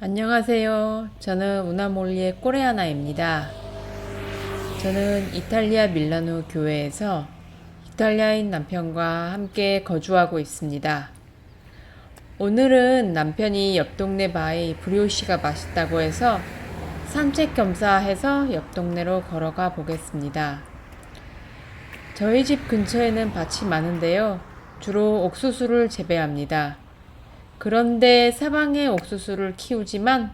안녕하세요. 저는 우나몰리의 꼬레아나입니다. 저는 이탈리아 밀라노 교회에서 이탈리아인 남편과 함께 거주하고 있습니다. 오늘은 남편이 옆 동네 바의 브리오시가 맛있다고 해서 산책 겸사해서 옆 동네로 걸어가 보겠습니다. 저희 집 근처에는 밭이 많은데요. 주로 옥수수를 재배합니다. 그런데 사방에 옥수수를 키우지만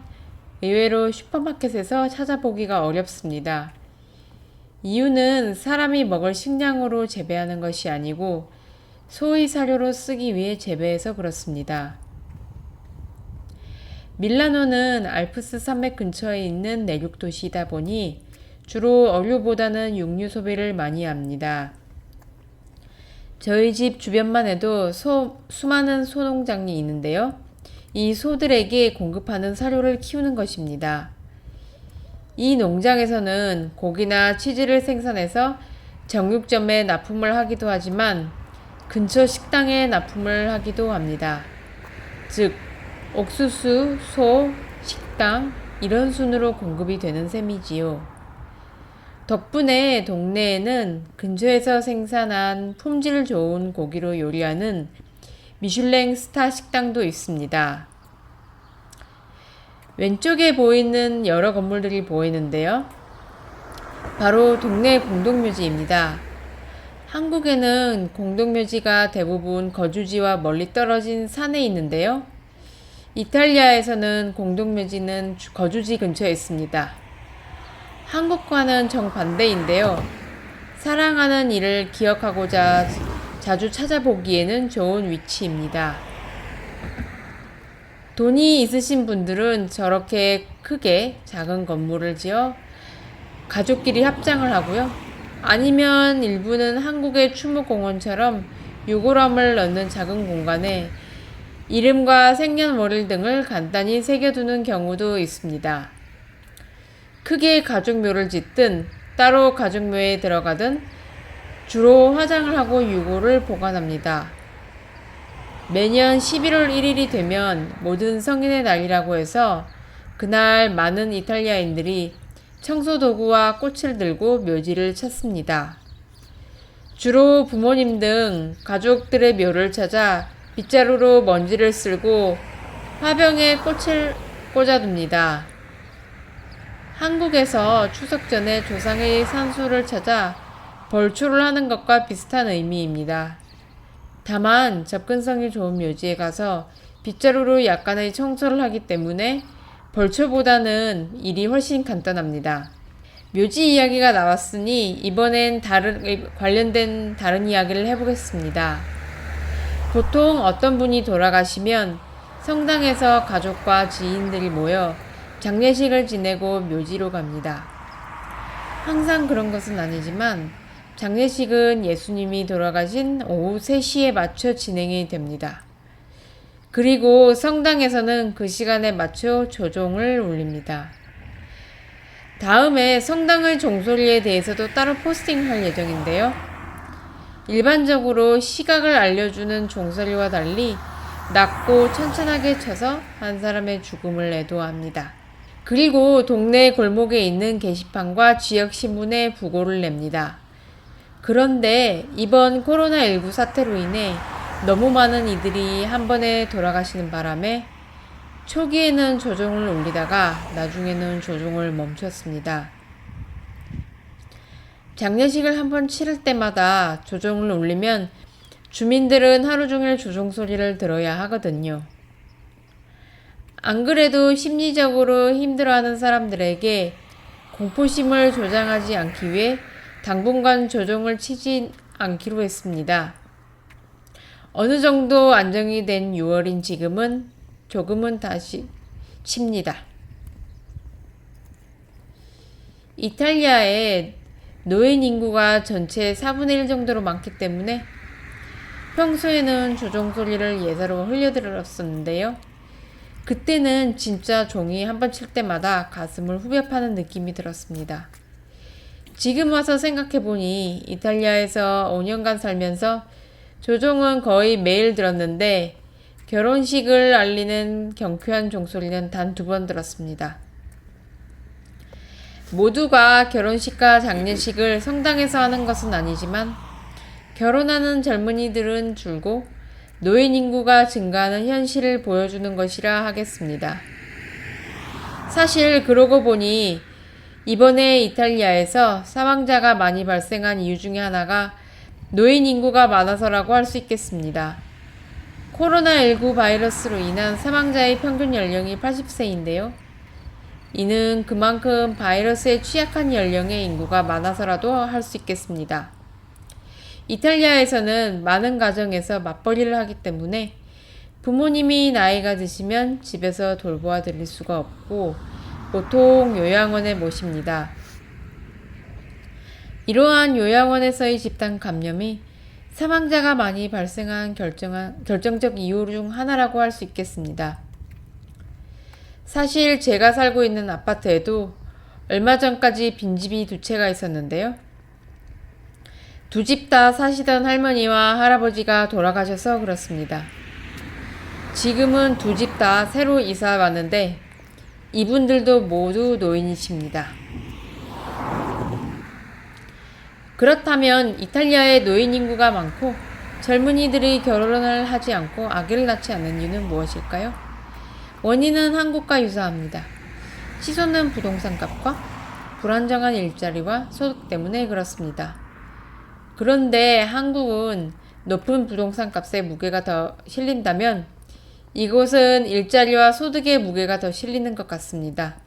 의외로 슈퍼마켓에서 찾아보기가 어렵습니다. 이유는 사람이 먹을 식량으로 재배하는 것이 아니고 소의 사료로 쓰기 위해 재배해서 그렇습니다. 밀라노는 알프스 산맥 근처에 있는 내륙 도시이다 보니 주로 어류보다는 육류 소비를 많이 합니다. 저희 집 주변만 해도 소, 수많은 소농장이 있는데요. 이 소들에게 공급하는 사료를 키우는 것입니다. 이 농장에서는 고기나 치즈를 생산해서 정육점에 납품을 하기도 하지만 근처 식당에 납품을 하기도 합니다. 즉, 옥수수, 소, 식당, 이런 순으로 공급이 되는 셈이지요. 덕분에 동네에는 근처에서 생산한 품질 좋은 고기로 요리하는 미슐랭 스타 식당도 있습니다. 왼쪽에 보이는 여러 건물들이 보이는데요. 바로 동네 공동묘지입니다. 한국에는 공동묘지가 대부분 거주지와 멀리 떨어진 산에 있는데요. 이탈리아에서는 공동묘지는 거주지 근처에 있습니다. 한국과는 정반대인데요. 사랑하는 이를 기억하고자 자주 찾아보기에는 좋은 위치입니다. 돈이 있으신 분들은 저렇게 크게 작은 건물을 지어 가족끼리 합장을 하고요. 아니면 일부는 한국의 추모공원처럼 유골함을 넣는 작은 공간에 이름과 생년월일 등을 간단히 새겨두는 경우도 있습니다. 크게 가족묘를 짓든 따로 가족묘에 들어가든 주로 화장을 하고 유골을 보관합니다. 매년 11월 1일이 되면 모든 성인의 날이라고 해서 그날 많은 이탈리아인들이 청소 도구와 꽃을 들고 묘지를 찾습니다. 주로 부모님 등 가족들의 묘를 찾아 빗자루로 먼지를 쓸고 화병에 꽃을 꽂아둡니다. 한국에서 추석 전에 조상의 산수를 찾아 벌초를 하는 것과 비슷한 의미입니다. 다만 접근성이 좋은 묘지에 가서 빗자루로 약간의 청소를 하기 때문에 벌초보다는 일이 훨씬 간단합니다. 묘지 이야기가 나왔으니 이번엔 다른 관련된 다른 이야기를 해보겠습니다. 보통 어떤 분이 돌아가시면 성당에서 가족과 지인들이 모여 장례식을 지내고 묘지로 갑니다. 항상 그런 것은 아니지만 장례식은 예수님이 돌아가신 오후 3시에 맞춰 진행이 됩니다. 그리고 성당에서는 그 시간에 맞춰 조종을 울립니다. 다음에 성당의 종소리에 대해서도 따로 포스팅할 예정인데요. 일반적으로 시각을 알려주는 종소리와 달리 낮고 천천하게 쳐서 한 사람의 죽음을 애도합니다. 그리고 동네 골목에 있는 게시판과 지역 신문에 부고를 냅니다. 그런데 이번 코로나19 사태로 인해 너무 많은 이들이 한 번에 돌아가시는 바람에 초기에는 조종을 올리다가 나중에는 조종을 멈췄습니다. 장례식을 한 번 치를 때마다 조종을 올리면 주민들은 하루 종일 조종 소리를 들어야 하거든요. 안 그래도 심리적으로 힘들어하는 사람들에게 공포심을 조장하지 않기 위해 당분간 조종을 치지 않기로 했습니다. 어느 정도 안정이 된 6월인 지금은 조금은 다시 칩니다. 이탈리아에 노인 인구가 전체 4분의 1 정도로 많기 때문에 평소에는 조종 소리를 예사로 흘려들었었는데요. 그때는 진짜 종이 한 번 칠 때마다 가슴을 후벼 파는 느낌이 들었습니다. 지금 와서 생각해보니 이탈리아에서 5년간 살면서 조종은 거의 매일 들었는데 결혼식을 알리는 경쾌한 종소리는 단 두 번 들었습니다. 모두가 결혼식과 장례식을 성당에서 하는 것은 아니지만 결혼하는 젊은이들은 줄고 노인 인구가 증가하는 현실을 보여주는 것이라 하겠습니다. 사실 그러고 보니 이번에 이탈리아에서 사망자가 많이 발생한 이유 중에 하나가 노인 인구가 많아서라고 할 수 있겠습니다. 코로나19 바이러스로 인한 사망자의 평균 연령이 80세인데요. 이는 그만큼 바이러스에 취약한 연령의 인구가 많아서라도 할 수 있겠습니다. 이탈리아에서는 많은 가정에서 맞벌이를 하기 때문에 부모님이 나이가 드시면 집에서 돌보아 드릴 수가 없고 보통 요양원에 모십니다. 이러한 요양원에서의 집단 감염이 사망자가 많이 발생한 결정한, 결정적 이유 중 하나라고 할 수 있겠습니다. 사실 제가 살고 있는 아파트에도 얼마 전까지 빈집이 두 채가 있었는데요. 두 집 다 사시던 할머니와 할아버지가 돌아가셔서 그렇습니다. 지금은 두 집 다 새로 이사 왔는데 이분들도 모두 노인이십니다. 그렇다면 이탈리아에 노인 인구가 많고 젊은이들이 결혼을 하지 않고 아기를 낳지 않는 이유는 무엇일까요? 원인은 한국과 유사합니다. 치솟는 부동산 값과 불안정한 일자리와 소득 때문에 그렇습니다. 그런데 한국은 높은 부동산 값에 무게가 더 실린다면 이곳은 일자리와 소득의 무게가 더 실리는 것 같습니다.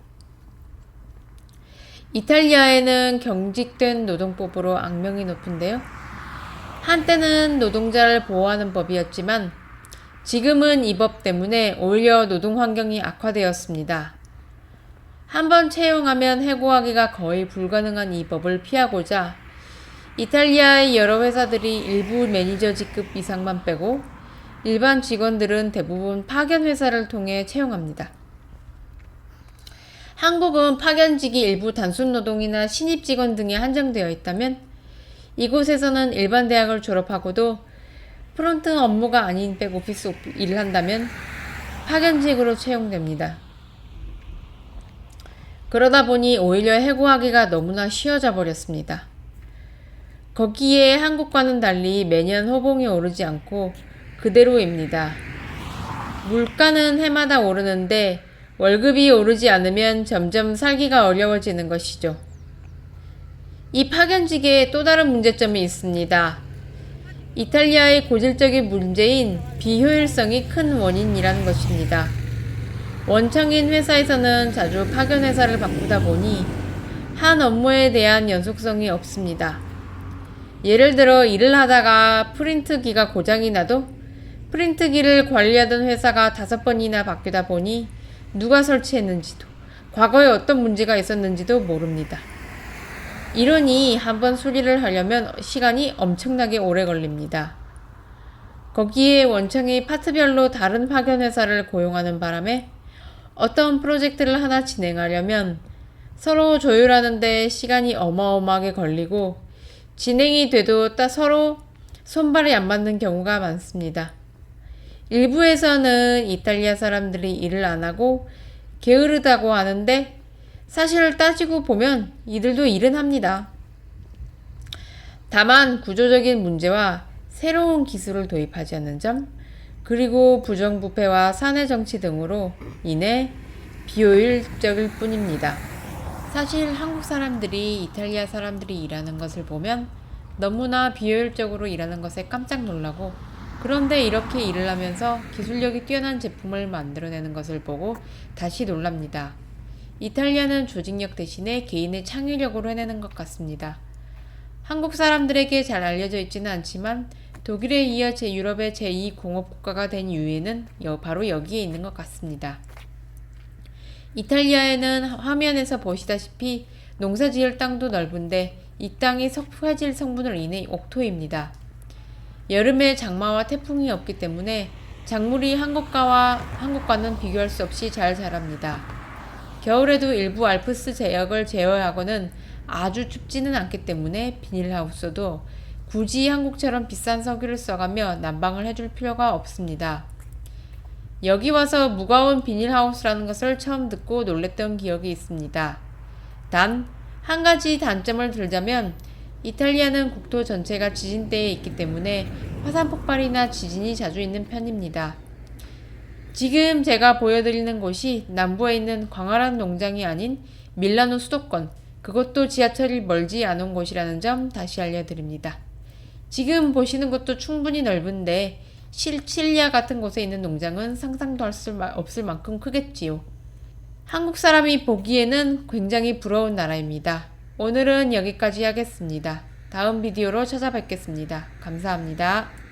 이탈리아에는 경직된 노동법으로 악명이 높은데요. 한때는 노동자를 보호하는 법이었지만 지금은 이 법 때문에 오히려 노동 환경이 악화되었습니다. 한번 채용하면 해고하기가 거의 불가능한 이 법을 피하고자 이탈리아의 여러 회사들이 일부 매니저 직급 이상만 빼고 일반 직원들은 대부분 파견 회사를 통해 채용합니다. 한국은 파견직이 일부 단순 노동이나 신입 직원 등에 한정되어 있다면 이곳에서는 일반 대학을 졸업하고도 프론트 업무가 아닌 백오피스 일을 한다면 파견직으로 채용됩니다. 그러다 보니 오히려 해고하기가 너무나 쉬워져 버렸습니다. 거기에 한국과는 달리 매년 호봉이 오르지 않고 그대로입니다. 물가는 해마다 오르는데 월급이 오르지 않으면 점점 살기가 어려워지는 것이죠. 이 파견직에 또 다른 문제점이 있습니다. 이탈리아의 고질적인 문제인 비효율성이 큰 원인이라는 것입니다. 원청인 회사에서는 자주 파견 회사를 바꾸다 보니 한 업무에 대한 연속성이 없습니다. 예를 들어 일을 하다가 프린트기가 고장이 나도 프린트기를 관리하던 회사가 다섯 번이나 바뀌다 보니 누가 설치했는지도 과거에 어떤 문제가 있었는지도 모릅니다. 이러니 한번 수리를 하려면 시간이 엄청나게 오래 걸립니다. 거기에 원청이 파트별로 다른 파견 회사를 고용하는 바람에 어떤 프로젝트를 하나 진행하려면 서로 조율하는데 시간이 어마어마하게 걸리고 진행이 돼도 딱 서로 손발이 안 맞는 경우가 많습니다. 일부에서는 이탈리아 사람들이 일을 안 하고 게으르다고 하는데 사실을 따지고 보면 이들도 일은 합니다. 다만 구조적인 문제와 새로운 기술을 도입하지 않는 점, 그리고 부정부패와 사내 정치 등으로 인해 비효율적일 뿐입니다. 사실 한국 사람들이 이탈리아 사람들이 일하는 것을 보면 너무나 비효율적으로 일하는 것에 깜짝 놀라고 그런데 이렇게 일을 하면서 기술력이 뛰어난 제품을 만들어내는 것을 보고 다시 놀랍니다. 이탈리아는 조직력 대신에 개인의 창의력으로 해내는 것 같습니다. 한국 사람들에게 잘 알려져 있지는 않지만 독일에 이어 제 유럽의 제2 공업국가가 된 이유에는 바로 여기에 있는 것 같습니다. 이탈리아에는 화면에서 보시다시피 농사 지을 땅도 넓은데 이 땅이 석회질 성분을 인해 옥토입니다. 여름에 장마와 태풍이 없기 때문에 작물이 한국과와 한국과는 비교할 수 없이 잘 자랍니다. 겨울에도 일부 알프스 제약을 제어하고는 아주 춥지는 않기 때문에 비닐하우스도 굳이 한국처럼 비싼 석유를 써가며 난방을 해줄 필요가 없습니다. 여기 와서 무거운 비닐하우스라는 것을 처음 듣고 놀랬던 기억이 있습니다. 단, 한 가지 단점을 들자면 이탈리아는 국토 전체가 지진대에 있기 때문에 화산 폭발이나 지진이 자주 있는 편입니다. 지금 제가 보여드리는 곳이 남부에 있는 광활한 농장이 아닌 밀라노 수도권, 그것도 지하철이 멀지 않은 곳이라는 점 다시 알려드립니다. 지금 보시는 것도 충분히 넓은데 실칠리아 같은 곳에 있는 농장은 상상도 할 수 없을 만큼 크겠지요. 한국 사람이 보기에는 굉장히 부러운 나라입니다. 오늘은 여기까지 하겠습니다. 다음 비디오로 찾아뵙겠습니다. 감사합니다.